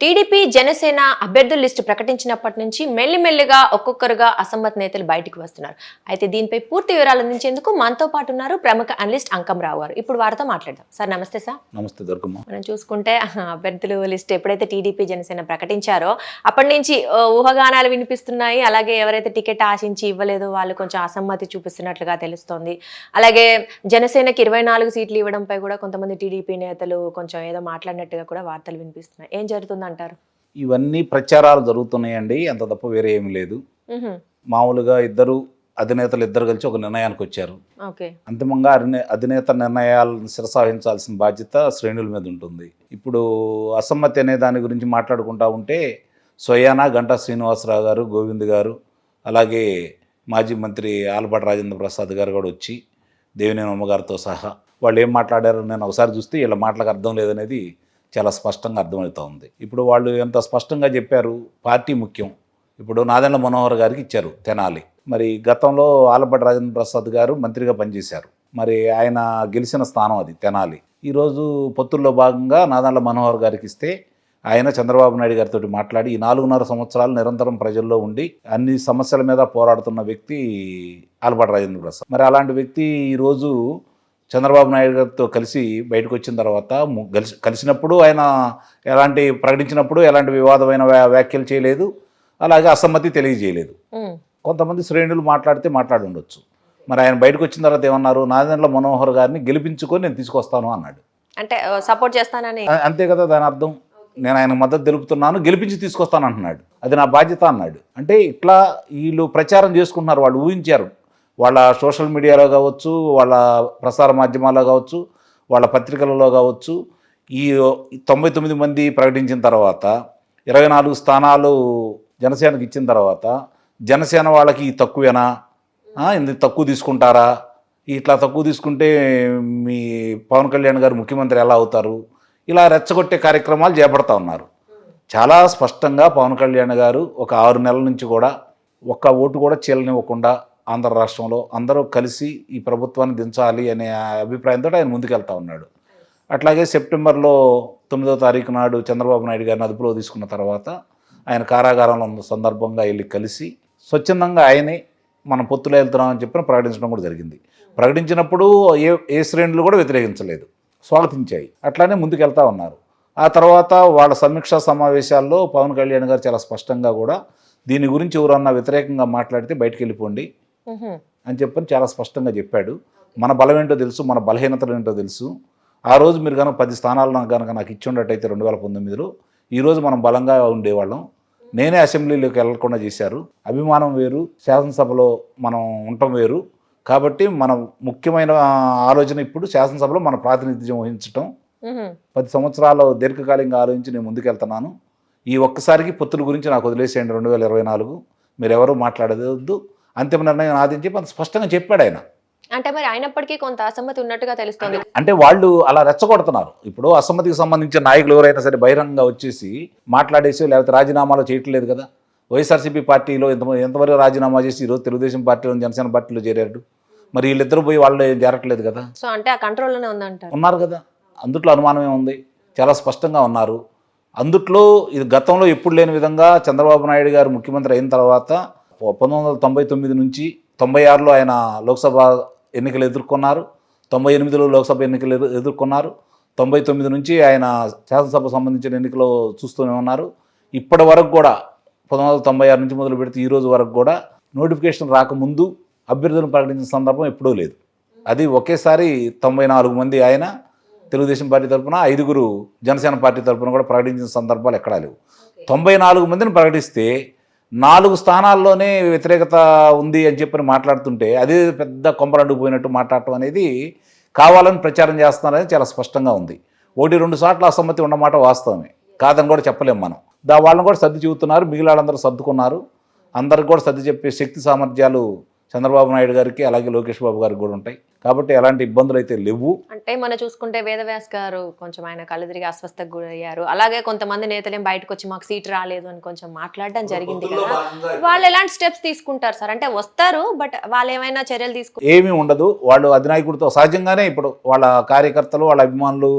TDP Janasena అభ్యర్థుల list ప్రకటించినప్పటి నుంచి మెల్లిమెల్లిగా ఒక్కొక్కరుగా అసమ్మత్ నేతలు బయటికి వస్తున్నారు. అయితే దీనిపై పూర్తి వివరాలు అందించేందుకు మనతో పాటు ఉన్నారు ప్రముఖ అనలిస్ట్ అంకం రావు గారు. ఇప్పుడు వారితో మాట్లాడదాం. సార్ నమస్తే సార్. నమస్తే దుర్గమ్మ. మనం చూసుకుంటే అభ్యర్థుల లిస్ట్ ఎప్పుడైతే టీడీపీ జనసేన ప్రకటించారో అప్పటి నుంచి ఊహాగానాలు వినిపిస్తున్నాయి. అలాగే ఎవరైతే టికెట్ ఆశించి ఇవ్వలేదో వాళ్ళు కొంచెం అసమ్మతి చూపిస్తున్నట్లుగా తెలుస్తోంది. అలాగే జనసేనకి ఇరవై నాలుగు సీట్లు ఇవ్వడంపై కూడా కొంతమంది టీడీపీ నేతలు కొంచెం ఏదో మాట్లాడినట్టుగా కూడా వార్తలు వినిపిస్తున్నాయి. ఏం జరుగుతుందంటారు ఇవన్నీ ప్రచారాలు జరుగుతున్నాయండి. అంత తప్ప వేరే ఏమీ లేదు. మామూలుగా ఇద్దరు అధినేతలు ఇద్దరు కలిసి ఒక నిర్ణయానికి వచ్చారు. అంతిమంగా అధినే అధినేత నిర్ణయాలను శిరసాహించాల్సిన బాధ్యత శ్రేణుల మీద ఉంటుంది. ఇప్పుడు అసమ్మతి అనే దాని గురించి మాట్లాడుకుంటా ఉంటే స్వయానా గంటా శ్రీనివాసరావు గారు గోవింద్ గారు అలాగే మాజీ మంత్రి ఆలపాటి రాజేంద్ర ప్రసాద్ గారు కూడా వచ్చి దేవినేని అమ్మగారితో సహా వాళ్ళు ఏం మాట్లాడారో నేను ఒకసారి చూస్తే వీళ్ళ మాటలకు అర్థం లేదనేది చాలా స్పష్టంగా అర్థమవుతా ఉంది ఇప్పుడు వాళ్ళు ఎంత స్పష్టంగా చెప్పారు పార్టీ ముఖ్యం. ఇప్పుడు నాదెండ్ల మనోహర్ గారికి ఇచ్చారు తెనాలి. మరి గతంలో ఆలపాటి రాజేంద్ర ప్రసాద్ గారు మంత్రిగా పనిచేశారు. మరి ఆయన గెలిచిన స్థానం అది తెనాలి. ఈరోజు పొత్తుల్లో భాగంగా నాదెండ్ల మనోహర్ గారికి ఇస్తే ఆయన చంద్రబాబు నాయుడు గారితో మాట్లాడి ఈ నాలుగున్నర సంవత్సరాలు నిరంతరం ప్రజల్లో ఉండి అన్ని సమస్యల మీద పోరాడుతున్న వ్యక్తి ఆలపాటి రాజేంద్ర ప్రసాద్. మరి అలాంటి వ్యక్తి ఈరోజు చంద్రబాబు నాయుడు గారితో కలిసి బయటకు వచ్చిన తర్వాత కలిసి కలిసినప్పుడు ఆయన ఎలాంటి ప్రకటించినప్పుడు ఎలాంటి వివాదమైన వ్యా- వ్యాఖ్యలు చేయలేదు. అలాగే అసమ్మతి తెలియజేయలేదు. కొంతమంది శ్రేణులు మాట్లాడితే మాట్లాడి ఉండొచ్చు మరి ఆయన బయటకు వచ్చిన తర్వాత ఏమన్నారు? నాదెండ్ల మనోహర్ గారిని గెలిపించుకొని నేను తీసుకొస్తాను అన్నాడు. అంటే సపోర్ట్ చేస్తానని? అంతే కదా దాని అర్థం. నేను ఆయన మద్దతు తెలుపుతున్నాను గెలిపించి తీసుకొస్తాను అంటున్నాడు. అది నా బాధ్యత అన్నాడు. అంటే ఇట్లా వీళ్ళు ప్రచారం చేసుకుంటున్నారు వాళ్ళు ఊహించారు. వాళ్ళ సోషల్ మీడియాలో కావచ్చు వాళ్ళ ప్రసార మాధ్యమాల్లో కావచ్చు వాళ్ళ పత్రికలలో కావచ్చు ఈ తొంభై తొమ్మిది మంది ప్రకటించిన తర్వాత ఇరవై నాలుగు స్థానాలు జనసేనకి ఇచ్చిన తర్వాత జనసేన వాళ్ళకి తక్కువేనా? ఇంత తక్కువ తీసుకుంటారా? ఇట్లా తక్కువ తీసుకుంటే మీ పవన్ కళ్యాణ్ గారు ముఖ్యమంత్రి ఎలా అవుతారు? ఇలా రెచ్చగొట్టే కార్యక్రమాలు చేపడతా ఉన్నారు. చాలా స్పష్టంగా పవన్ కళ్యాణ్ గారు ఒక ఆరు నెలల నుంచి కూడా ఒక్క ఓటు కూడా చీలనివ్వకుండా ఆంధ్ర రాష్ట్రంలో అందరూ కలిసి ఈ ప్రభుత్వాన్ని దించాలి అనే అభిప్రాయంతో ఆయన ముందుకెళ్తా ఉన్నాడు. అట్లాగే సెప్టెంబర్లో తొమ్మిదో తారీఖు నాడు చంద్రబాబు నాయుడు గారిని అదుపులో తీసుకున్న తర్వాత ఆయన కారాగారంలో ఉన్న సందర్భంగా వెళ్ళి కలిసి స్వచ్ఛందంగా ఆయనే మనం పొత్తులో వెళ్తున్నామని చెప్పిన ప్రకటించడం కూడా జరిగింది. ప్రకటించినప్పుడు ఏ ఏ శ్రేణులు కూడా వ్యతిరేకించలేదు. స్వాగతించాయి. అట్లానే ముందుకెళ్తా ఉన్నారు. ఆ తర్వాత వాళ్ళ సమీక్షా సమావేశాల్లో పవన్ కళ్యాణ్ గారు చాలా స్పష్టంగా కూడా దీని గురించి ఎవరన్నా వ్యతిరేకంగా మాట్లాడితే బయటకు వెళ్ళిపోండి. అని చెప్పని చాలా స్పష్టంగా చెప్పాడు. మన బలం ఏంటో తెలుసు మన బలహీనతలు ఏంటో తెలుసు. ఆ రోజు మీరు కనుక పది స్థానాలు నాకు కనుక నాకు ఇచ్చి ఉండటైతే రెండు వేల పంతొమ్మిదిలో ఈరోజు మనం బలంగా ఉండేవాళ్ళం. నేనే అసెంబ్లీలోకి వెళ్ళకుండా చేశారు. అభిమానం వేరు శాసనసభలో మనం ఉండటం వేరు. కాబట్టి మన ముఖ్యమైన ఆలోచన ఇప్పుడు శాసనసభలో మన ప్రాతినిధ్యం వహించటం. పది సంవత్సరాలు దీర్ఘకాలికంగా ఆలోచించి నేను ముందుకెళ్తున్నాను. ఈ ఒక్కసారికి పొత్తుల గురించి నాకు వదిలేసేయండి రెండు వేల ఇరవై నాలుగు. మీరు ఎవరు మాట్లాడవద్దు అంతిమ నిర్ణయం నాదని చెప్పి అంత స్పష్టంగా చెప్పాడు ఆయన. అంటే మరి అయినప్పటికీ కొంత అసమ్మతి ఉన్నట్టుగా తెలుస్తోంది. అంటే వాళ్ళు అలా రెచ్చగొడుతున్నారు. ఇప్పుడు అసమ్మతికి సంబంధించిన నాయకులు ఎవరైనా సరే బహిరంగంగా వచ్చేసి మాట్లాడేసి లేకపోతే రాజీనామాలు చేయట్లేదు కదా. వైఎస్ఆర్సీపీ పార్టీలో ఎంత ఎంతవరకు రాజీనామా చేసి ఈరోజు తెలుగుదేశం పార్టీలో జనసేన పార్టీలో చేరారు. మరి వీళ్ళిద్దరు పోయి వాళ్ళు ఏం చేరట్లేదు కదా. సో అంటే ఆ కంట్రోల్లోనే ఉందంటారు. ఉన్నారు కదా. అందుట్లో అనుమానమే ఉంది. చాలా స్పష్టంగా ఉన్నారు. అందుట్లో ఇది గతంలో ఎప్పుడు లేని విధంగా చంద్రబాబు నాయుడు గారు ముఖ్యమంత్రి అయిన తర్వాత పంతొమ్మిది వందల తొంభై తొమ్మిది నుంచి తొంభై ఆరులో ఆయన లోక్సభ ఎన్నికలు ఎదుర్కొన్నారు. తొంభై ఎనిమిదిలో లోక్సభ ఎన్నికలు ఎదు- ఎదుర్కొన్నారు. తొంభై తొమ్మిది నుంచి ఆయన శాసనసభ సంబంధించిన ఎన్నికలు చూస్తూనే ఉన్నారు. ఇప్పటి వరకు కూడా పంతొమ్మిది వందల తొంభై ఆరు నుంచి మొదలు పెడితే ఈ రోజు వరకు కూడా నోటిఫికేషన్ రాకముందు అభ్యర్థులను ప్రకటించిన సందర్భం ఎప్పుడూ లేదు. అది ఒకేసారి తొంభై నాలుగు మంది ఆయన తెలుగుదేశం పార్టీ తరఫున ఐదుగురు జనసేన పార్టీ తరఫున కూడా ప్రకటించిన సందర్భాలు ఎక్కడా లేవు. తొంభై నాలుగు మందిని ప్రకటిస్తే నాలుగు స్థానాల్లోనే వ్యతిరేకత ఉంది అని చెప్పి మాట్లాడుతుంటే అదే పెద్ద కొంపరండుకుపోయినట్టు మాట్లాడటం అనేది కావాలని ప్రచారం చేస్తున్నారని చాలా స్పష్టంగా ఉంది. ఒకటి రెండు సార్లు అసమ్మతి ఉన్నమాట వాస్తవమే. కాదని కూడా చెప్పలేము మనం. దా వాళ్ళని కూడా సర్ది చెబుతున్నారు మిగిలిన వాళ్ళందరూ సర్దుకున్నారు. అందరికి కూడా సర్ది చెప్పే శక్తి సామర్థ్యాలు చంద్రబాబు నాయుడు గారికి అలాగే లోకేష్ బాబు గారికి కూడా ఉంటాయి. కాబట్టి ఎలాంటి ఇబ్బందులు అయితే లేవు. అంటే మనం చూసుకుంటే వేదవ్యాస్ గారు కొంచెం ఆయన కళ్ళు తిరిగి అస్వస్థకు గురయ్యారు. అలాగే కొంతమంది నేతలేం బయటకు వచ్చి మాకు సీట్ రాలేదు అని కొంచెం మాట్లాడడం జరిగింది కదా. వాళ్ళు ఎలాంటి స్టెప్స్ తీసుకుంటారు సార్? అంటే వస్తారు బట్ వాళ్ళు ఏమైనా చర్యలు తీసుకు ఏమీ ఉండదు. వాళ్ళు అధినాయకుడితో సహజంగానే ఇప్పుడు వాళ్ళ కార్యకర్తలు వాళ్ళ అభిమానులు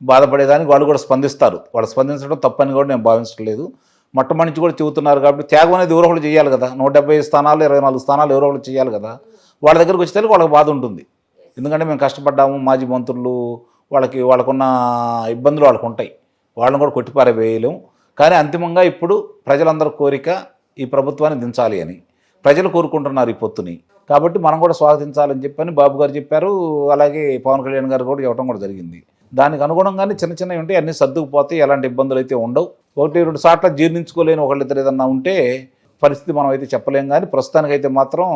బాధపడేదానికి వాళ్ళు కూడా స్పందిస్తారు. వాళ్ళు స్పందించడం తప్పని కూడా నేను భావించట్లేదు. మొట్టమొదటి కూడా చెబుతున్నారు కాబట్టి త్యాగం అనేది ఎవరో చేయాలి కదా. నూట డెబ్బై స్థానాలు ఇరవై నాలుగు స్థానాలు ఎవరో చేయాలి కదా. వాళ్ళ దగ్గరికి వచ్చేసరికి వాళ్ళకి బాధ ఉంటుంది. ఎందుకంటే మేము కష్టపడ్డాము మాజీ మంత్రులు వాళ్ళకి వాళ్ళకున్న ఇబ్బందులు వాళ్ళకు ఉంటాయి. వాళ్ళని కూడా కొట్టిపారవేయలేము కానీ అంతిమంగా ఇప్పుడు ప్రజలందరి కోరిక ఈ ప్రభుత్వాన్ని దించాలి అని. ప్రజలు కోరుకుంటున్నారు ఈ పొత్తుని. కాబట్టి మనం కూడా స్వాగతించాలని చెప్పని బాబు గారు చెప్పారు. అలాగే పవన్ కళ్యాణ్ గారు కూడా చెప్పడం కూడా జరిగింది. దానికి అనుగుణంగానే చిన్న చిన్నవి ఉంటే అన్నీ సర్దుకుపోతే ఎలాంటి ఇబ్బందులు అయితే ఉండవు. ఒకటి రెండు సార్లు జీర్ణించుకోలేని ఒకళ్ళిద్దరు ఏదన్నా ఉంటే పరిస్థితి మనం అయితే చెప్పలేం కానీ ప్రస్తుతానికైతే మాత్రం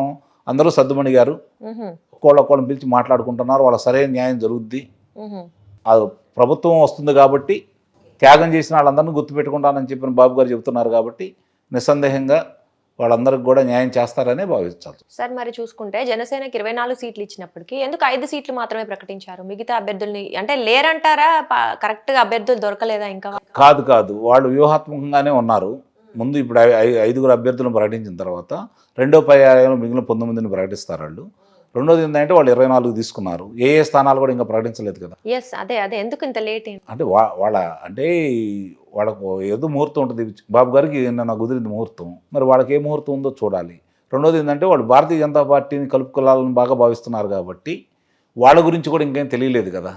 అందరూ సర్దుమణిగారు మ్హూ, ఒక్కోళ్ళు ఒక్కోళ్ళని పిలిచి మాట్లాడుకుంటున్నారు. వాళ్ళ సరైన న్యాయం జరుగుద్ది. ఆ ప్రభుత్వం వస్తుంది కాబట్టి త్యాగం చేసిన వాళ్ళందరినీ గుర్తుపెట్టుకుంటానని చెప్పిన బాబు గారు చెబుతున్నారు కాబట్టి నిస్సందేహంగా వాళ్ళందరికి కూడా న్యాయం చేస్తారనే భావించాలి సార్ మరి చూసుకుంటే జనసేనకి ఇరవై నాలుగు సీట్లు ఇచ్చినప్పటికీ ఎందుకు ఐదు సీట్లు మాత్రమే ప్రకటించారు? మిగతా అభ్యర్థుల్ని అంటే లేరంటారా? కరెక్ట్గా అభ్యర్థులు దొరకలేదా ఇంకా? కాదు కాదు. వాళ్ళు వ్యూహాత్మకంగానే ఉన్నారు. ముందు ఇప్పుడు ఐదుగురు అభ్యర్థులను ప్రకటించిన తర్వాత రెండో పర్యాయంలో మిగిలిన పంతొమ్మిదిని ప్రకటిస్తారు వాళ్ళు. రెండోది ఏంటంటే వాళ్ళు ఇరవై నాలుగు తీసుకున్నారు. ఏ ఏ స్థానాలు కూడా ఇంకా ప్రకటించలేదు కదా. ఎస్ అదే అదే. ఎందుకు ఇంత లేట్ అంటే వా వాళ్ళ అంటే వాళ్ళకు ఏదో ముహూర్తం ఉంటుంది. బాబు గారికి నిన్న కుదిరింది ముహూర్తం. మరి వాళ్ళకి ఏ ముహూర్తం ఉందో చూడాలి. రెండోది ఏంటంటే వాళ్ళు భారతీయ జనతా పార్టీని కలుపుకోవాలని బాగా భావిస్తున్నారు కాబట్టి వాళ్ళ గురించి కూడా ఇంకేం తెలియలేదు కదా.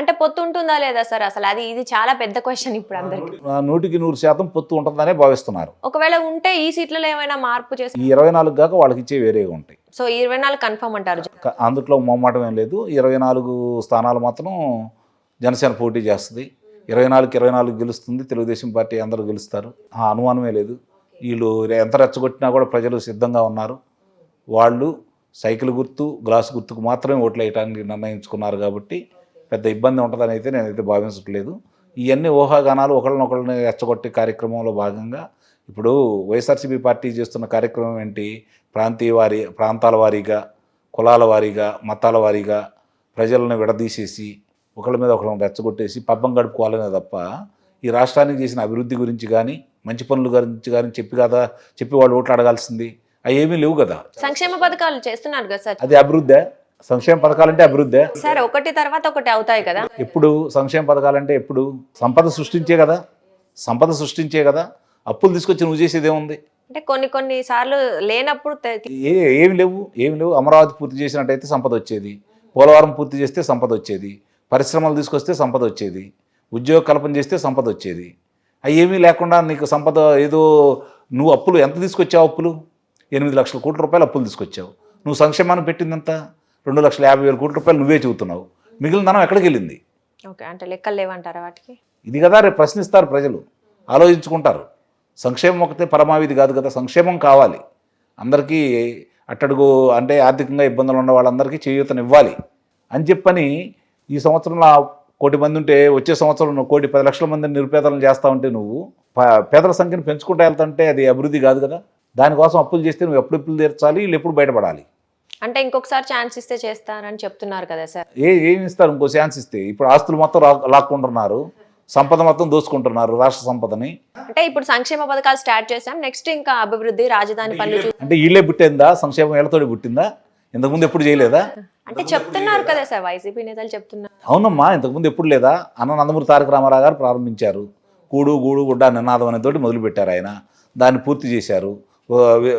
అంటే పొత్తు ఉంటుందా లేదా సార్? అసలు అది ఇది చాలా పెద్ద క్వశ్చన్ ఇప్పుడు అందరికి. నూటికి నూరు శాతం పొత్తు ఉంటుందనే భావిస్తున్నారు. ఒకవేళ ఉంటే ఈ సీట్లలో ఏమైనా మార్పు చేసి ఇరవై నాలుగు కాక వాళ్ళకి ఇచ్చే వేరేగా ఉంటాయి. సో ఇరవై నాలుగు కన్ఫర్మ్ అంటారు. అందుట్లో మొమ్మాటం ఏం లేదు. ఇరవై నాలుగు స్థానాలు మాత్రం జనసేన పోటీ చేస్తుంది. ఇరవై నాలుగు ఇరవై నాలుగు గెలుస్తుంది. తెలుగుదేశం పార్టీ అందరూ గెలుస్తారు. ఆ అనుమానమే లేదు. వీళ్ళు ఎంత రెచ్చగొట్టినా కూడా ప్రజలు సిద్ధంగా ఉన్నారు. వాళ్ళు సైకిల్ గుర్తు గ్లాస్ గుర్తుకు మాత్రమే ఓట్లు వేయడానికి నిర్ణయించుకున్నారు కాబట్టి పెద్ద ఇబ్బంది ఉంటుందని అయితే నేనైతే భావించట్లేదు. ఇవన్నీ ఊహాగానాలు ఒకళ్ళనొకళ్ళని రెచ్చగొట్టే కార్యక్రమంలో భాగంగా ఇప్పుడు వైఎస్ఆర్సీపీ పార్టీ చేస్తున్న కార్యక్రమం ఏంటి? ప్రాంతీయ వారి ప్రాంతాల వారీగా కులాల వారీగా మతాల వారీగా ప్రజలను విడదీసేసి ఒకళ్ళ మీద ఒకళ్ళని రెచ్చగొట్టేసి పబ్బం గడుపుకోవాలనే తప్ప ఈ రాష్ట్రానికి చేసిన అభివృద్ధి గురించి కానీ మంచి పనుల గురించి కానీ చెప్పి కదా చెప్పి వాళ్ళు ఓట్లు అడగాల్సింది అవి ఏమీ లేవు కదా. సంక్షేమ పథకాలు చేస్తున్నారు కదా సార్. అది అభివృద్ధే? సంక్షేమ పథకాలంటే అభివృద్ధే. సార్ ఒకటి తర్వాత ఒకటి అవుతాయి కదా. ఎప్పుడు సంక్షేమ పథకాలంటే ఎప్పుడు? సంపద సృష్టించే కదా. సంపద సృష్టించే కదా. అప్పులు తీసుకొచ్చి నువ్వు చేసేది ఏముంది అంటే కొన్ని కొన్ని సార్లు లేనప్పుడు తె- ఏ ఏమి లేవు. ఏమి లేవు. అమరావతి పూర్తి చేసినట్టయితే సంపద వచ్చేది. పోలవరం పూర్తి చేస్తే సంపద వచ్చేది. పరిశ్రమలు తీసుకొస్తే సంపద వచ్చేది. ఉద్యోగ కల్పన చేస్తే సంపద వచ్చేది. అవి ఏమీ లేకుండా నీకు సంపద ఏదో నువ్వు అప్పులు ఎంత తీసుకొచ్చావు అప్పులు? ఎనిమిది లక్షల కోట్ల రూపాయలు అప్పులు తీసుకొచ్చావు. నువ్వు సంక్షేమాన్ని పెట్టింది ఎంత? రెండు లక్షల యాభై వేల కోట్ల రూపాయలు నువ్వే చెబుతున్నావు. మిగిలిన ధనం ఎక్కడికి వెళ్ళింది ఓకే అంటే లెక్కలు లేవంటారా వాటికి? ఇది కదా రేపు ప్రశ్నిస్తారు ప్రజలు. ఆలోచించుకుంటారు. సంక్షేమం ఒకటే పరమావిధి కాదు కదా సంక్షేమం కావాలి. అందరికీ అట్టడుగు అంటే ఆర్థికంగా ఇబ్బందులు ఉన్న వాళ్ళందరికీ చేయూతనివ్వాలి. అని చెప్పని ఈ సంవత్సరంలో కోటి మంది ఉంటే వచ్చే సంవత్సరం నువ్వు కోటి పది లక్షల మందిని నిరుపేదలను చేస్తా ఉంటే నువ్వు పేదల సంఖ్యను పెంచుకుంటూ వెళ్తుంటే అది అభివృద్ధి కాదు కదా. దానికోసం అప్పులు చేస్తే నువ్వు ఎప్పుడు అప్పులు తీర్చాలి వీళ్ళు ఎప్పుడు బయటపడాలి? అంటే ఇంకొకసారి ఛాన్స్ ఇస్తే చేస్తారని చెప్తున్నారు కదా సార్. ఏ ఏమి ఇస్తారు? ఇంకో ఛాన్స్ ఇస్తే. ఇప్పుడు ఆస్తులు మొత్తం లాక్కుంటున్నారు. సంపద మొత్తం దోసుకుంటున్నారు రాష్ట్ర సంపదని. అంటే ఇప్పుడు సంక్షేమ పథకాలు స్టార్ట్ చేసాం నెక్స్ట్ ఇంకా అభివృద్ధి రాజధాని పనులు అంటే వీళ్ళే పుట్టిందా? సంక్షేమం వీళ్ళతోటి పుట్టిందా? ఇంతకుముందు ఎప్పుడు చేయలేదా? అంటే చెప్తున్నారు కదా సార్ వైసీపీ నేతలు చెప్తున్నారు. అవునమ్మా ఇంతకుముందు ఎప్పుడు లేదా? అన్న నందమూరి తారక రామారావు గారు ప్రారంభించారు. కూడు గూడు గుడ్డ నినాదం అనేతోటి మొదలుపెట్టారు ఆయన. దాన్ని పూర్తి చేశారు.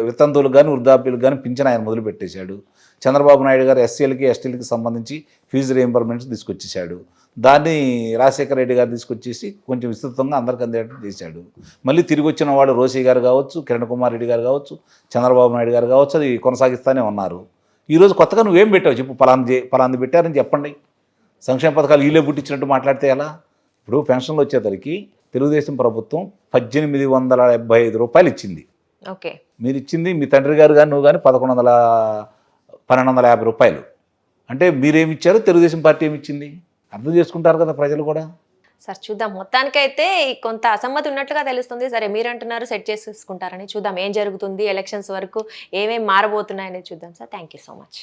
వితంతువులకు కానీ వృద్ధాప్యులకు కానీ పింఛన్ ఆయన మొదలుపెట్టేశాడు. చంద్రబాబు నాయుడు గారు ఎస్సీలకి ఎస్టీలకి సంబంధించి ఫీజు రీఎంబర్మెంట్స్ తీసుకొచ్చేసాడు దాన్ని రాజశేఖర రెడ్డి గారు తీసుకొచ్చేసి కొంచెం విస్తృతంగా అందరికి అందేటట్టు చేశాడు. మళ్ళీ తిరిగి వచ్చిన వాళ్ళు రోసీ గారు కావచ్చు కిరణ్ కుమార్ రెడ్డి గారు కావచ్చు చంద్రబాబు నాయుడు గారు కావచ్చు అది కొనసాగిస్తూనే ఉన్నారు. ఈరోజు కొత్తగా నువ్వేం పెట్టావు? చెప్పు పలాంది చే పలాంది పెట్టారని చెప్పండి. సంక్షేమ పథకాలు వీళ్ళే పుట్టించినట్టు మాట్లాడితే ఎలా? ఇప్పుడు పెన్షన్లు వచ్చేసరికి తెలుగుదేశం ప్రభుత్వం పద్దెనిమిది వందల డెబ్బై ఐదు రూపాయలు ఇచ్చింది. ఓకే. మీరు ఇచ్చింది మీ తండ్రి గారు కానీ నువ్వు కానీ పదకొండు వందల పన్నెండు వందల యాభై రూపాయలు. అంటే మీరేమిచ్చారు తెలుగుదేశం పార్టీ ఏమి ఇచ్చింది అర్థం చేసుకుంటారు కదా ప్రజలు కూడా. సార్ చూద్దాం. మొత్తానికైతే కొంత అసమ్మతి ఉన్నట్లుగా తెలుస్తుంది. సరే మీరు అంటున్నారు సెట్ చేసేసుకుంటారని చూద్దాం. ఏం జరుగుతుంది ఎలక్షన్స్ వరకు ఏమేమి మారబోతున్నాయని చూద్దాం sir. Thank you so much.